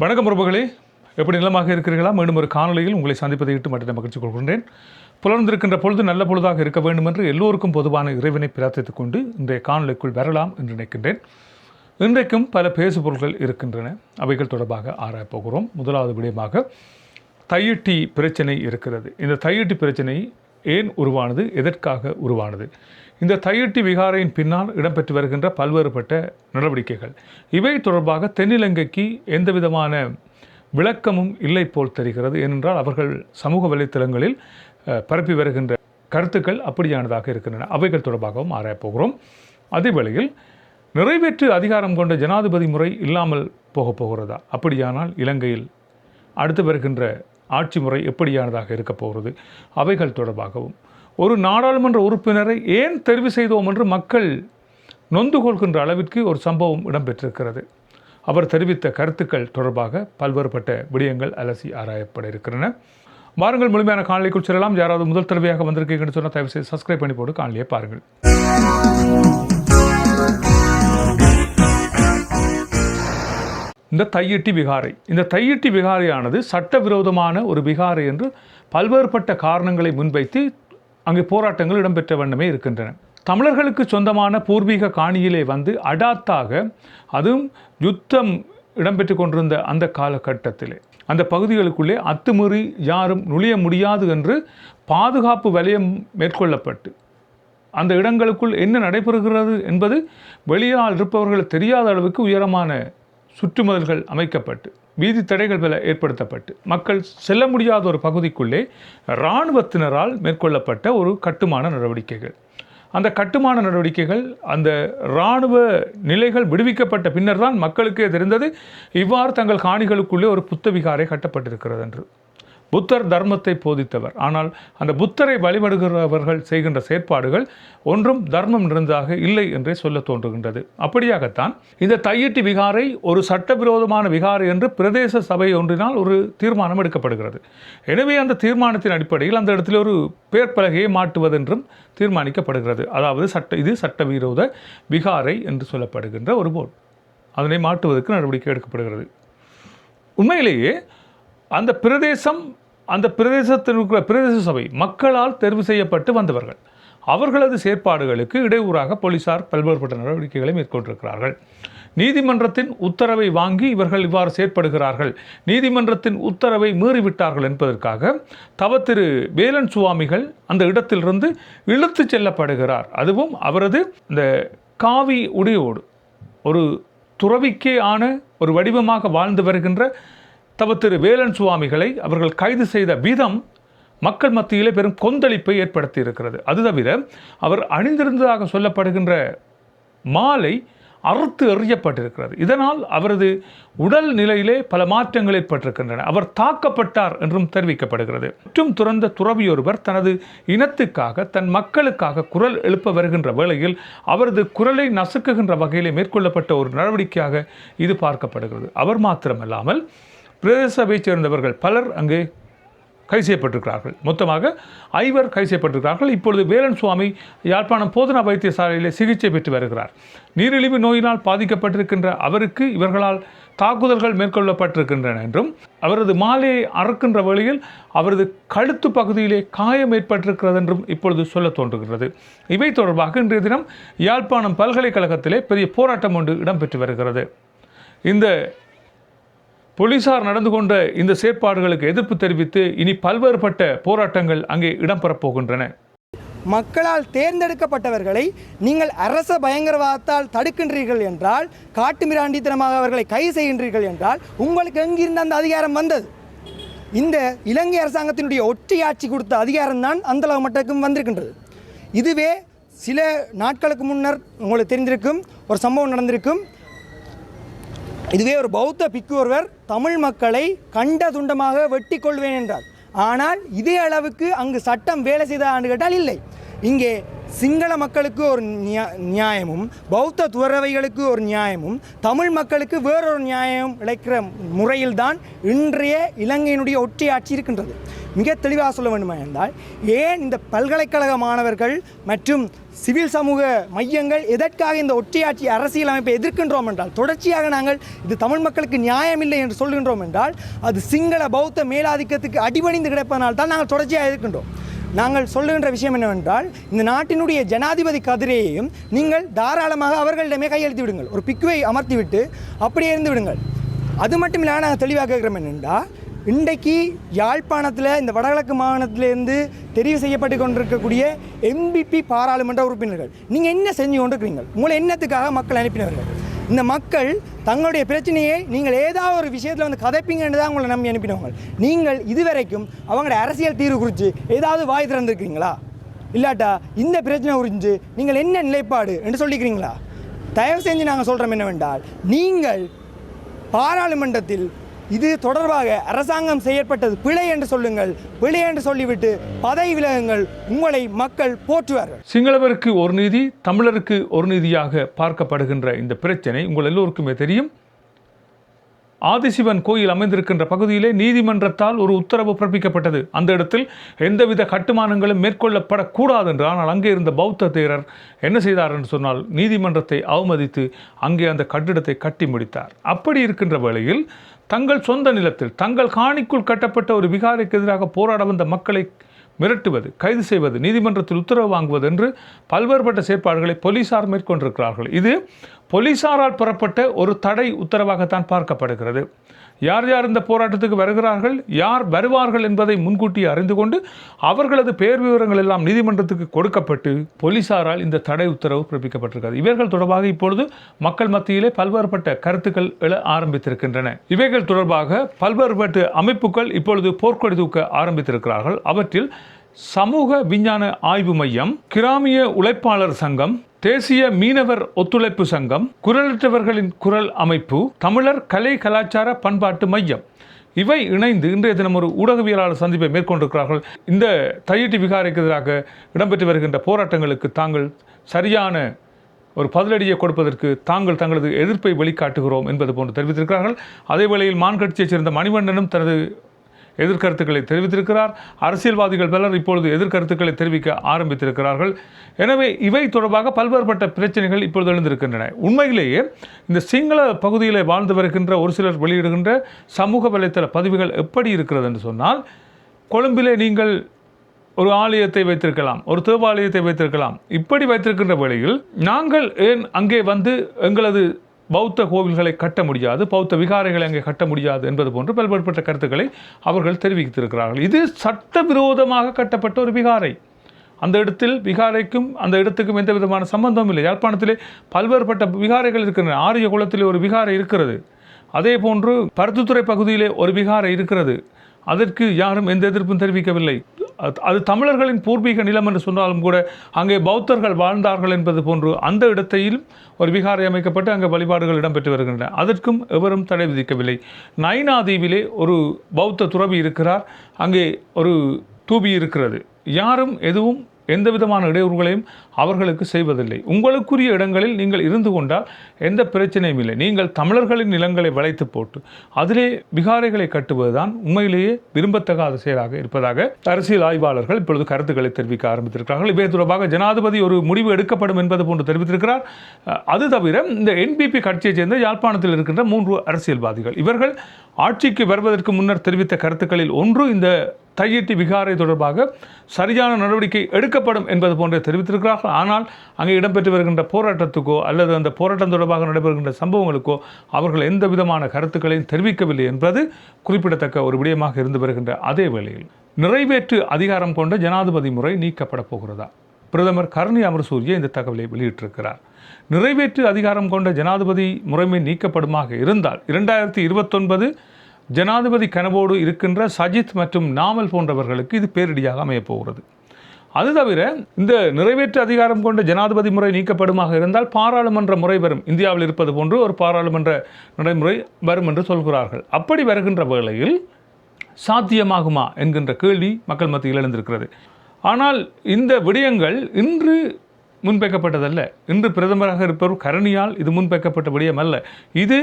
வணக்கம் உறவுகளே எப்படி நிலமாக இருக்கிறீர்களா? மீண்டும் ஒரு காணொலியில் உங்களை சந்திப்பதை இட்டு மட்டும் மகிழ்ச்சி கொள்கின்றேன். புலர்ந்திருக்கின்ற பொழுது நல்ல பொழுதாக இருக்க வேண்டும் என்று எல்லோருக்கும் பொதுவான இறைவனை பிரார்த்தித்துக் கொண்டு இன்றைய காணொலிக்குள் வரலாம் என்று நினைக்கின்றேன். இன்றைக்கும் பல பேசுபொருள்கள் இருக்கின்றன. அவைகள் தொடர்பாக ஆராயப் போகிறோம். முதலாவது விடயமாக தையிட்டி பிரச்சனை இருக்கிறது. இந்த தையிட்டி பிரச்சனை ஏன் உருவானது? எதற்காக உருவானது? இந்த தையிட்டி விகாரையின் பின்னால் இடம்பெற்று வருகின்ற பல்வேறுபட்ட நடவடிக்கைகள். இவை தொடர்பாக தென்னிலங்கைக்கு எந்த விதமான விளக்கமும் இல்லை போல் தெரிகிறது. ஏனென்றால் அவர்கள் சமூக வலைத்தளங்களில் பரப்பி வருகின்ற கருத்துக்கள் அப்படியானதாக இருக்கின்றன. அவைகள் தொடர்பாகவும் ஆராயப் போகிறோம். அதே வேளையில் நிறைவேற்று அதிகாரம் கொண்ட ஜனாதிபதி முறை இல்லாமல் போகப் போகிறதா? அப்படியானால் இலங்கையில் அடுத்து வருகின்ற ஆட்சி முறை எப்படியானதாக இருக்கப் போகிறது? அவைகள் தொடர்பாகவும் ஒரு நாடாளுமன்ற உறுப்பினரை ஏன் தெரிவு செய்தோம் என்று மக்கள் நொந்து கொள்கின்ற அளவிற்கு ஒரு சம்பவம் இடம்பெற்றிருக்கிறது. அவர் தெரிவித்த கருத்துக்கள் தொடர்பாக பல்வேறுபட்ட விடயங்கள் அலசி ஆராயப்பட இருக்கின்றன. வாருங்கள் முழுமையான காணொலிக்குள் செல்லலாம். யாராவது முதல் தடவையாக வந்திருக்கீங்கன்னு சொன்னால் தயவு செய்து சப்ஸ்கிரைப் பண்ணி போட்டு காணொலியை பாருங்கள். இந்த தையிட்டி விகாரை இந்த தையிட்டி விகாரையானது சட்டவிரோதமான ஒரு விகாரை என்று பல்வேறுபட்ட காரணங்களை முன்வைத்து அங்கே போராட்டங்கள் இடம்பெற்ற வண்ணமே இருக்கின்றன. தமிழர்களுக்கு சொந்தமான பூர்வீக காணியிலே வந்து அடாத்தாக அதுவும் யுத்தம் இடம்பெற்று கொண்டிருந்த அந்த காலகட்டத்திலே. அந்த பகுதிகளுக்குள்ளே அத்துமீறி யாரும் நுழைய முடியாது என்று பாதுகாப்பு வலயம் மேற்கொள்ளப்பட்டு அந்த இடங்களுக்குள் என்ன நடைபெறுகிறது என்பது வெளியால் இருப்பவர்கள் தெரியாத அளவுக்கு உயரமான சுற்றுமதல்கள் அமைக்கப்பட்டு வீதி தடைகள் பல ஏற்படுத்தப்பட்டு மக்கள் செல்ல முடியாத ஒரு பகுதிக்குள்ளே இராணுவத்தினரால் மேற்கொள்ளப்பட்ட ஒரு கட்டுமான நடவடிக்கைகள். அந்த கட்டுமான நடவடிக்கைகள் அந்த இராணுவ நிலைகள் விடுவிக்கப்பட்ட பின்னர் தான் மக்களுக்கே தெரிந்தது. இவ்வாறு தங்கள் காணிகளுக்குள்ளே ஒரு புத்த விகாரை கட்டப்பட்டிருக்கிறது என்று புத்தர் தர்மத்தை போதித்தவர். ஆனால் அந்த புத்தரை வழிபடுகிறவர்கள் செய்கின்ற செயற்பாடுகள் ஒன்றும் தர்மம் நிறைந்ததாக இல்லை என்றே சொல்ல தோன்றுகின்றது. அப்படியாகத்தான் இந்த தையிட்டி விகாரை ஒரு சட்டவிரோதமான விகாரை என்று பிரதேச சபை ஒன்றினால் ஒரு தீர்மானம் எடுக்கப்படுகிறது. எனவே அந்த தீர்மானத்தின் அடிப்படையில் அந்த இடத்தில் ஒரு பேர் பலகையை மாட்டுவதென்றும் தீர்மானிக்கப்படுகிறது. அதாவது சட்ட இது சட்டவிரோத விகாரை என்று சொல்லப்படுகின்ற ஒரு போர்டு அதனை மாட்டுவதற்கு நடவடிக்கை எடுக்கப்படுகிறது. உண்மையிலேயே அந்த பிரதேசம் அந்த பிரதேசத்தில் இருக்கிற பிரதேச சபை மக்களால் தேர்வு செய்யப்பட்டு வந்தவர்கள். அவர்களது செயற்பாடுகளுக்கு இடையூறாக போலீசார் பல்வேறுபட்ட நடவடிக்கைகளை மேற்கொண்டிருக்கிறார்கள். நீதிமன்றத்தின் உத்தரவை வாங்கி இவர்கள் இவ்வாறு செயற்படுகிறார்கள். நீதிமன்றத்தின் உத்தரவை மீறிவிட்டார்கள் என்பதற்காக தவ திரு வேலன் சுவாமிகள் அந்த இடத்திலிருந்து இழுத்துச் செல்லப்படுகிறார். அதுவும் அவரது இந்த காவி உடையோடு. ஒரு துறவிக்கே ஆன ஒரு வடிவமாக வாழ்ந்து வருகின்ற தவ திரு வேலன் சுவாமிகளை அவர்கள் கைது செய்த விதம் மக்கள் மத்தியிலே பெரும் கொந்தளிப்பை ஏற்படுத்தி இருக்கிறது அது தவிர அவர் அணிந்திருந்ததாக சொல்லப்படுகின்ற மாலை அறுத்து எறியப்பட்டிருக்கிறது. இதனால் அவரது உடல் நிலையிலே பல மாற்றங்கள் ஏற்பட்டிருக்கின்றன. அவர் தாக்கப்பட்டார் என்றும் தெரிவிக்கப்படுகிறது. மற்றும் துறந்த துறவியொருவர் தனது இனத்துக்காக தன் மக்களுக்காக குரல் எழுப்ப வருகின்ற வேளையில் அவரது குரலை நசுக்குகின்ற வகையிலே மேற்கொள்ளப்பட்ட ஒரு நடவடிக்கையாக இது பார்க்கப்படுகிறது. அவர் மாத்திரமல்லாமல் பிரதேச சபையைச் சேர்ந்தவர்கள் பலர் அங்கே கைது செய்யப்பட்டிருக்கிறார்கள். மொத்தமாக ஐவர் கைது செய்யப்பட்டிருக்கிறார்கள். இப்பொழுது வேலன் சுவாமி யாழ்ப்பாணம் போதனா வைத்தியசாலையில் சிகிச்சை பெற்று வருகிறார். நீரிழிவு நோயினால் பாதிக்கப்பட்டிருக்கின்ற அவருக்கு இவர்களால் தாக்குதல்கள் மேற்கொள்ளப்பட்டிருக்கின்றன என்றும் அவரது மாலையை அறுக்கின்ற வழியில் அவரது கழுத்து பகுதியிலே காயம் ஏற்பட்டிருக்கிறது என்றும் இப்பொழுது சொல்ல தோன்றுகிறது. இவை தொடர்பாக இன்றைய தினம் யாழ்ப்பாணம் பல்கலைக்கழகத்திலே பெரிய போராட்டம் ஒன்று இடம்பெற்று வருகிறது. இந்த போலீசார் நடந்து கொண்ட இந்த செயற்பாடுகளுக்கு எதிர்ப்பு தெரிவித்து இனி பல்வேறுபட்ட போராட்டங்கள் அங்கே இடம்பெறப் போகின்றன மக்களால் தேர்ந்தெடுக்கப்பட்டவர்களை நீங்கள் அரச பயங்கரவாதத்தால் தடுக்கின்றீர்கள் என்றால் காட்டுமிராண்டித்தனமாக அவர்களை கைது செய்கின்றீர்கள் என்றால் உங்களுக்கு எங்கிருந்து அந்த அதிகாரம் வந்தது? இந்த இலங்கை அரசாங்கத்தினுடைய ஒற்றையாட்சி கொடுத்த அதிகாரம் தான் அந்தளவு மட்டக்கும் வந்திருக்கின்றது. இதுவே சில நாட்களுக்கு முன்னர் உங்களுக்கு தெரிந்திருக்கும் ஒரு சம்பவம் நடந்திருக்கும். இதுவே ஒரு பௌத்த பிக்கு ஒருவர் தமிழ் மக்களை கண்ட துண்டமாக வெட்டி கொள்வேன் என்றார். ஆனால் இதே அளவுக்கு அங்கு சட்டம் வேலை செய்த ஆண்டு கேட்டால் இல்லை. இங்கே சிங்கள மக்களுக்கு ஒரு நியா- நியாயமும் பௌத்த துறவைகளுக்கு ஒரு நியாயமும் தமிழ் மக்களுக்கு வேறொரு நியாயம் இழைக்கிற முறையில்தான் இன்றைய இலங்கையினுடைய ஒற்றையாட்சி இருக்கின்றது. மிக தெளிவாக சொல்ல வேண்டுமா என்றால் ஏன் இந்த பல்கலைக்கழக மாணவர்கள் மற்றும் சிவில் சமூக மையங்கள் எதற்காக இந்த ஒற்றையாட்சி அரசியல் அமைப்பை எதிர்க்கின்றோம் என்றால் தொடர்ச்சியாக நாங்கள் இது தமிழ் மக்களுக்கு நியாயமில்லை என்று சொல்கின்றோம் என்றால் அது சிங்கள பௌத்த மேலாதிக்கத்துக்கு அடிபணிந்து கிடப்பதனால் தான் நாங்கள் தொடர்ச்சியாக இருக்கின்றோம் நாங்கள் சொல்லுகின்ற விஷயம் என்னவென்றால் இந்த நாட்டினுடைய ஜனாதிபதி கதிரையையும் நீங்கள் தாராளமாக அவர்களிடமே கையெழுத்து விடுங்கள். ஒரு பிக்குவை அமர்த்தி விட்டு அப்படியே இருந்து விடுங்கள். அது மட்டும் இல்லாமல் நாங்கள் தெளிவாக கேட்குறோம் என்னென்றால் இன்றைக்கு யாழ்ப்பாணத்தில் இந்த வடகிழக்கு மாகாணத்திலேருந்து தெரிவு செய்யப்பட்டு கொண்டிருக்கக்கூடிய எம்பிபி பாராளுமன்ற உறுப்பினர்கள் நீங்கள் என்ன செஞ்சு கொண்டிருக்கிறீங்க உங்களை என்னத்துக்காக மக்கள் அனுப்பினவர்கள்? இந்த மக்கள் தங்களுடைய பிரச்சனையை நீங்கள் ஏதாவது ஒரு விஷயத்தில் வந்து கதைப்பீங்கன்னு தான் உங்களை நம்பி அனுப்பினவங்க. நீங்கள் இதுவரைக்கும் அவங்களோட அரசியல் தீர்வு குறித்து ஏதாவது வாய் திறந்துருக்கீங்களா இல்லாட்டா இந்த பிரச்சனை குறிஞ்சு நீங்கள் என்ன நிலைப்பாடு என்று சொல்லிக்கிறீங்களா? தயவு செஞ்சு நாங்கள் சொல்கிறோம் என்னவென்றால் நீங்கள் பாராளுமன்றத்தில் இது தொடர்பாக அரசாங்கம் செயற்பட்டது பிழை என்று சொல்லுங்கள். பிழை என்று சொல்லிவிட்டு பதவி விலகுங்கள் உங்களை மக்கள் போற்றுவார்கள். சிங்களவருக்கு ஒரு நீதி தமிழருக்கு ஒரு நீதியாக பார்க்கப்படுகின்ற இந்த பிரச்சனை உங்கள் எல்லோருக்குமே தெரியும். ஆதிசிவன் கோயில் அமைந்திருக்கின்ற பகுதியிலே நீதிமன்றத்தால் ஒரு உத்தரவு பிறப்பிக்கப்பட்டது. அந்த இடத்தில் எந்தவித கட்டுமானங்களும் மேற்கொள்ளப்படக்கூடாது என்று ஆனால் அங்கே இருந்த பௌத்த தேரர் என்ன செய்தார் என்று சொன்னால் நீதிமன்றத்தை அவமதித்து அங்கே அந்த கட்டிடத்தை கட்டி முடித்தார். அப்படி இருக்கின்ற வேளையில் தங்கள் சொந்த நிலத்தில் தங்கள் காணிக்குள் கட்டப்பட்ட ஒரு விகாரைக்கு எதிராக போராட வந்த மக்களை மிரட்டுவது கைது செய்வது நீதிமன்றத்தில் உத்தரவு வாங்குவது என்று பல்வேறுபட்ட செயற்பாடுகளை போலீசார் மேற்கொண்டிருக்கிறார்கள். இது போலீசாரால் பெறப்பட்ட ஒரு தடை உத்தரவாகத்தான் பார்க்கப்படுகிறது. யார் யார் இந்த போராட்டத்துக்கு வருகிறார்கள் யார் வருவார்கள் என்பதை முன்கூட்டி அறிந்து கொண்டு அவர்களது பெயர் விவரங்கள் எல்லாம் நீதிமன்றத்துக்கு கொடுக்கப்பட்டு போலீசாரால் இந்த தடை உத்தரவு பிறப்பிக்கப்பட்டிருக்கிறது. இவர்கள் தொடர்பாக இப்பொழுது மக்கள் மத்தியிலே பல்வேறுபட்ட கருத்துக்கள் எழ ஆரம்பித்திருக்கின்றன. இவைகள் தொடர்பாக பல்வேறுபட்ட அமைப்புகள் இப்பொழுது போர்க்கொடி தூக்க ஆரம்பித்திருக்கிறார்கள். அவற்றில் சமூக விஞ்ஞான ஆய்வு மையம் கிராமிய உழைப்பாளர் சங்கம் தேசிய மீனவர் ஒத்துழைப்பு சங்கம் குரலற்றவர்களின் குரல் அமைப்பு தமிழர் கலை கலாச்சார பண்பாட்டு மையம். இவை இணைந்து இன்றைய தினம் ஒரு ஊடகவியலாளர் சந்திப்பை மேற்கொண்டிருக்கிறார்கள். இந்த தையிட்டி விகாரைக்கு எதிராக இடம்பெற்று வருகின்ற போராட்டங்களுக்கு தாங்கள் சரியான ஒரு பதிலடியை கொடுப்பதற்கு தாங்கள் தங்களது எதிர்ப்பை வெளிக்காட்டுகிறோம் என்பது போன்று தெரிவித்திருக்கிறார்கள். அதே வேளையில் மான் கட்சியைச் சேர்ந்த மணிவண்ணனும் தனது எதிர்கருத்துக்களை தெரிவித்திருக்கிறார். அரசியல்வாதிகள் பலர் இப்பொழுது எதிர்கருத்துக்களை தெரிவிக்க ஆரம்பித்திருக்கிறார்கள். எனவே இவை தொடர்பாக பல்வேறுபட்ட பிரச்சனைகள் இப்பொழுது எழுந்திருக்கின்றன. உண்மையிலேயே இந்த சிங்கள பகுதியில் வாழ்ந்து வருகின்ற ஒரு சிலர் வெளியிடுகின்ற சமூக வலைத்தள பதிவுகள் எப்படி இருக்கிறது என்று சொன்னால் கொழும்பிலே நீங்கள் ஒரு ஆலயத்தை வைத்திருக்கலாம் ஒரு தேவாலயத்தை வைத்திருக்கலாம். இப்படி வைத்திருக்கின்ற வேளையில் நாங்கள் ஏன் அங்கே வந்து எங்களது பௌத்த கோவில்களை கட்ட முடியாது பௌத்த விகாரைகளை அங்கே கட்ட முடியாது என்பது போன்று பல்வேறுபட்ட கருத்துக்களை அவர்கள் தெரிவித்திருக்கிறார்கள். இது சட்டவிரோதமாக கட்டப்பட்ட ஒரு விகாரை. அந்த இடத்தில் விகாரைக்கும் அந்த இடத்துக்கும் எந்த விதமான சம்பந்தமும் இல்லை. யாழ்ப்பாணத்திலே பல்வேறுபட்ட விகாரைகள் இருக்கின்றன. ஆரிய குளத்திலே ஒரு விகாரை இருக்கிறது. அதே போன்று பருத்துத்துறை பகுதியிலே ஒரு விகாரை இருக்கிறது. அதற்கு யாரும் எந்த எதிர்ப்பும் தெரிவிக்கவில்லை. அது- அது தமிழர்களின் பூர்வீக நிலம் என்று சொன்னாலும் கூட அங்கே பௌத்தர்கள் வாழ்ந்தார்கள் என்பது போன்று அந்த இடத்தையும் ஒரு விகாரை அமைக்கப்பட்டு அங்கே வழிபாடுகள் இடம்பெற்று வருகின்றன. அதற்கும் எவரும் தடை விதிக்கவில்லை. நைனா தீவிலே ஒரு பௌத்த துறவி இருக்கிறார். அங்கே ஒரு தூபி இருக்கிறது. யாரும் எதுவும் எந்த விதமான இடையூறுகளையும் அவர்களுக்கு செய்வதில்லை. உங்களுக்குரிய இடங்களில் நீங்கள் இருந்து கொண்டால் எந்த பிரச்சனையும் இல்லை. நீங்கள் தமிழர்களின் நிலங்களை வளைத்து போட்டு அதிலே விகாரைகளை கட்டுவதுதான் உண்மையிலேயே விரும்பத்தகாத செயலாக இருப்பதாக அரசியல் ஆய்வாளர்கள் இப்பொழுது கருத்துக்களை தெரிவிக்க ஆரம்பித்திருக்கிறார்கள். இவை தொடர்பாக ஜனாதிபதி ஒரு முடிவு எடுக்கப்படும் என்பது போன்று தெரிவித்திருக்கிறார். அது தவிர இந்த என்பிபி கட்சியைச் சேர்ந்த யாழ்ப்பாணத்தில் இருக்கின்ற மூன்று அரசியல்வாதிகள் இவர்கள் ஆட்சிக்கு வருவதற்கு முன்னர் தெரிவித்த கருத்துக்களில் ஒன்று இந்த தையிட்டி விகாரை தொடர்பாக சரியான நடவடிக்கை எடுக்கப்படும் என்பது போன்றே தெரிவித்திருக்கிறார்கள். ஆனால் அங்கே இடம்பெற்று வருகின்ற போராட்டத்துக்கோ அல்லது அந்த போராட்டம் தொடர்பாக நடைபெறுகின்ற சம்பவங்களுக்கோ அவர்கள் எந்த விதமான கருத்துக்களையும் தெரிவிக்கவில்லை என்பது குறிப்பிடத்தக்க ஒரு விடயமாக இருந்து வருகின்ற அதே வேளையில் நிறைவேற்று அதிகாரம் கொண்ட ஜனாதிபதி முறை நீக்கப்பட போகிறதா? பிரதமர் கருணி அமர்சூரிய இந்த தகவலை வெளியிட்டிருக்கிறார். நிறைவேற்று அதிகாரம் கொண்ட ஜனாதிபதி முறைமை நீக்கப்படுமாக இருந்தால் இரண்டாயிரத்தி இருபத்தொன்பது ஜனாதிபதி கனவோடு இருக்கின்ற சஜித் மற்றும் நாமல் போன்றவர்களுக்கு இது பேரிடியாக அமையப்போகிறது அது தவிர இந்த நிறைவேற்று அதிகாரம் கொண்ட ஜனாதிபதி முறை நீக்கப்படுமாக இருந்தால் பாராளுமன்ற முறை வரும். இந்தியாவில் இருப்பது போன்று ஒரு பாராளுமன்ற நடைமுறை வரும் என்று சொல்கிறார்கள். அப்படி வருகின்ற வேளையில் சாத்தியமாகுமா என்கின்ற கேள்வி மக்கள் மத்தியில் எழுந்திருக்கிறது. ஆனால் இந்த விடயங்கள் இன்று முன்வைக்கப்பட்டதல்ல. இன்று பிரதமராக இருப்பவர் கரணியால் இது முன்வைக்கப்பட்ட விடயம் அல்ல. இது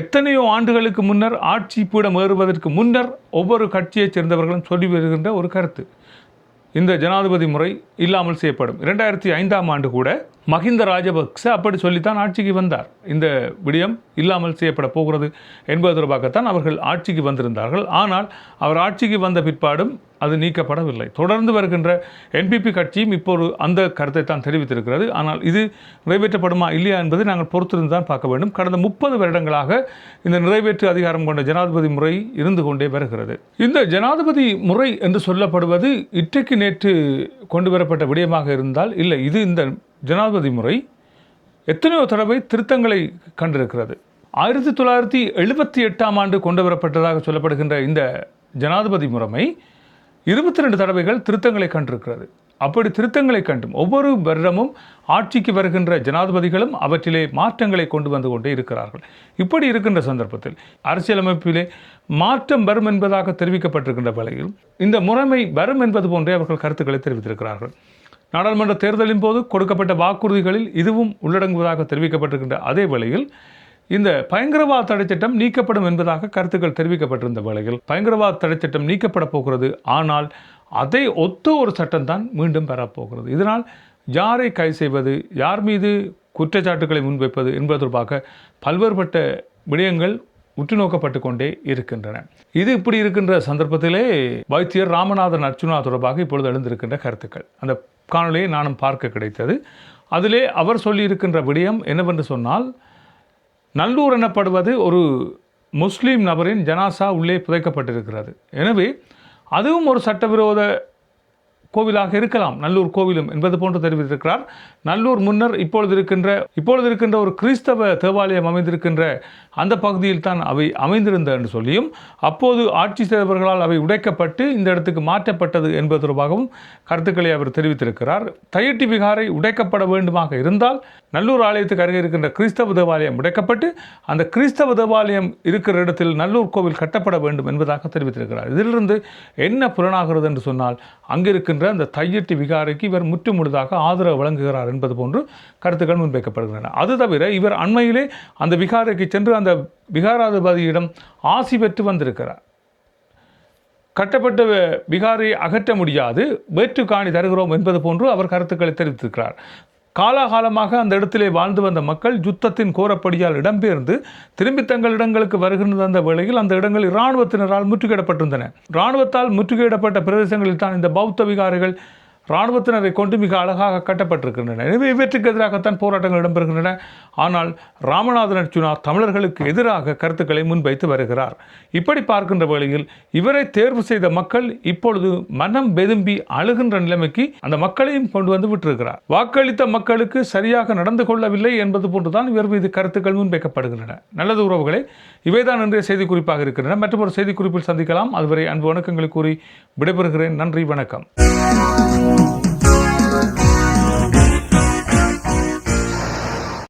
எத்தனையோ ஆண்டுகளுக்கு முன்னர் ஆட்சி பீடம் ஏறுவதற்கு முன்னர் ஒவ்வொரு கட்சியைச் சேர்ந்தவர்களும் சொல்லி வருகின்ற ஒரு கருத்து. இந்த ஜனாதிபதி முறை இல்லாமல் செய்யப்படும். இரண்டாயிரத்தி ஐந்தாம் ஆண்டு கூட மஹிந்த ராஜபக்ச அப்படி சொல்லித்தான் ஆட்சிக்கு வந்தார். இந்த விடயம் இல்லாமல் செய்யப்பட போகிறது என்பது தொடர்பாகத்தான் அவர்கள் ஆட்சிக்கு வந்திருந்தார்கள். ஆனால் அவர் ஆட்சிக்கு வந்த பிற்பாடும் அது நீக்கப்படவில்லை. தொடர்ந்து வருகின்ற என்பிபி கட்சியும் இப்போது அந்த கருத்தை தான் தெரிவித்திருக்கிறது. ஆனால் இது நிறைவேற்றப்படுமா இல்லையா என்பதை நாங்கள் பொறுத்திருந்து தான் பார்க்க வேண்டும். கடந்த முப்பது வருடங்களாக இந்த நிறைவேற்று அதிகாரம் கொண்ட ஜனாதிபதி முறை இருந்து கொண்டே வருகிறது. இந்த ஜனாதிபதி முறை என்று சொல்லப்படுவது இன்றைக்கு நேற்று கொண்டு வரப்பட்ட விடயமாக இருந்தால் இல்லை. இது இந்த ஜனாதிபதி முறை எத்தனையோ தடவை திருத்தங்களை கண்டிருக்கிறது. ஆயிரத்தி தொள்ளாயிரத்தி எழுபத்தி எட்டாம் ஆண்டு கொண்டு வரப்பட்டதாக சொல்லப்படுகின்ற இந்த ஜனாதிபதி முறைமை இருபத்தி ரெண்டு தடவைகள் திருத்தங்களை கண்டிருக்கிறது. அப்படி திருத்தங்களை கண்டும் ஒவ்வொரு வருடமும் ஆட்சிக்கு வருகின்ற ஜனாதிபதிகளும் அவற்றிலே மாற்றங்களை கொண்டு வந்து கொண்டே இருக்கிறார்கள். இப்படி இருக்கின்ற சந்தர்ப்பத்தில் அரசியலமைப்பிலே மாற்றம் வரும் என்பதாக தெரிவிக்கப்பட்டிருக்கின்ற வேளையில் இந்த முறைமை வரும் என்பது போன்றே அவர்கள் கருத்துக்களை தெரிவித்திருக்கிறார்கள். நாடாளுமன்ற தேர்தலின் போது கொடுக்கப்பட்ட வாக்குறுதிகளில் இதுவும் உள்ளடங்குவதாக தெரிவிக்கப்பட்டிருக்கின்ற அதே வேளையில் இந்த பயங்கரவாத தடை திட்டம் நீக்கப்படும் என்பதாக கருத்துக்கள் தெரிவிக்கப்பட்டிருந்த வேளையில் பயங்கரவாத தடை திட்டம் நீக்கப்பட போகிறது. ஆனால் அதை ஒத்த ஒரு சட்டம் தான் மீண்டும் பெறப்போகிறது இதனால் யாரை கை செய்வது யார் மீது குற்றச்சாட்டுகளை முன்வைப்பது என்பது தொடர்பாக பல்வேறுபட்ட விடயங்கள் உற்று நோக்கப்பட்டு கொண்டே இருக்கின்றன. இது இப்படி இருக்கின்ற சந்தர்ப்பத்திலே வைத்தியர் ராமநாதன் அர்ச்சுனா தொடர்பாக இப்பொழுது எழுந்திருக்கின்ற கருத்துக்கள். அந்த காணொலியை நானும் பார்க்க கிடைத்தது. அதிலே அவர் சொல்லியிருக்கின்ற விடயம் என்னவென்று சொன்னால் நல்லூர் எனப்படுவது ஒரு முஸ்லீம் நபரின் ஜனாசா உள்ளே புதைக்கப்பட்டிருக்கிறது. எனவே அதுவும் ஒரு சட்டவிரோத கோவிலாக இருக்கலாம். நல்லூர் கோவிலும் என்பது போன்று தெரிவித்திருக்கிறார். நல்லூர் முன்னர் இப்பொழுது இருக்கின்ற இப்பொழுது இருக்கின்ற ஒரு கிறிஸ்தவ தேவாலயம் அமைந்திருக்கின்ற அந்த பகுதியில் தான் அவை அமைந்திருந்த என்று சொல்லியும் அப்போது ஆட்சி செய்தவர்களால் அவை உடைக்கப்பட்டு இந்த இடத்துக்கு மாற்றப்பட்டது என்பது தொடர்பாகவும் கருத்துக்களை அவர் தெரிவித்திருக்கிறார். தையட்டி விகாரை உடைக்கப்பட வேண்டுமாக இருந்தால் நல்லூர் ஆலயத்துக்கு அருகே இருக்கின்ற கிறிஸ்தவ தேவாலயம் உடைக்கப்பட்டு அந்த கிறிஸ்தவ தேவாலயம் இருக்கிற இடத்தில் நல்லூர் கோவில் கட்டப்பட வேண்டும் என்பதாக தெரிவித்திருக்கிறார். இதிலிருந்து என்ன புலனாகிறது என்று சொன்னால் அங்கிருக்கின்ற அந்த தையட்டி விகாரைக்கு இவர் முற்றுமுழுதாக ஆதரவு வழங்குகிறார் என்பது போன்று கருத்துக்கள் முன்வைக்கப்படுகின்றன. அது தவிர இவர் அண்மையிலே அந்த விகாரைக்கு சென்று அந்த விகாராதிபதியிடம் ஆசி பெற்று வந்திருக்கிறார். கட்டப்பட்ட விகாரை அகற்ற முடியாது வேற்று காணி தருகிறோம் என்பது போன்று அவர் கருத்துக்களை தெரிவித்திருக்கிறார். காலாகாலமாக அந்த இடத்திலே வாழ்ந்து வந்த மக்கள் யுத்தத்தின் கோரப்படியால் இடம்பெயர்ந்து திரும்பி தங்கள் இடங்களுக்கு வருகின்ற அந்த வேளையில் அந்த இடங்கள் இராணுவத்தினரால் முற்றுகையிடப்பட்டிருந்தன. இராணுவத்தால் முற்றுகையிடப்பட்ட பிரதேசங்களில் தான் இந்த பௌத்த விகாரிகள் இராணுவத்தினரை கொண்டு மிக அழகாக கட்டப்பட்டிருக்கின்றன. எனவே இவற்றுக்கு எதிராகத்தான் போராட்டங்கள் இடம்பெறுகின்றன. ஆனால் ராமநாதன் அர்ஜுனா தமிழர்களுக்கு எதிராக கருத்துக்களை முன்வைத்து வருகிறார். இப்படி பார்க்கின்ற வேளையில் இவரை தேர்வு செய்த மக்கள் இப்பொழுது மனம் வெதும்பி அழுகின்ற நிலைமைக்கு அந்த மக்களையும் கொண்டு வந்து விட்டிருக்கிறார். வாக்களித்த மக்களுக்கு சரியாக நடந்து கொள்ளவில்லை என்பது போன்றுதான் இவர் மீது கருத்துக்கள் முன்வைக்கப்படுகின்றன. நல்லது உறவுகளை இவைதான் இன்றைய செய்தி குறிப்பாக இருக்கின்றன. மற்றொரு செய்தி குறிப்பில் சந்திக்கலாம். அதுவரை அன்பு வணக்கங்களை கூறி விடைபெறுகிறேன். நன்றி வணக்கம். 嗯。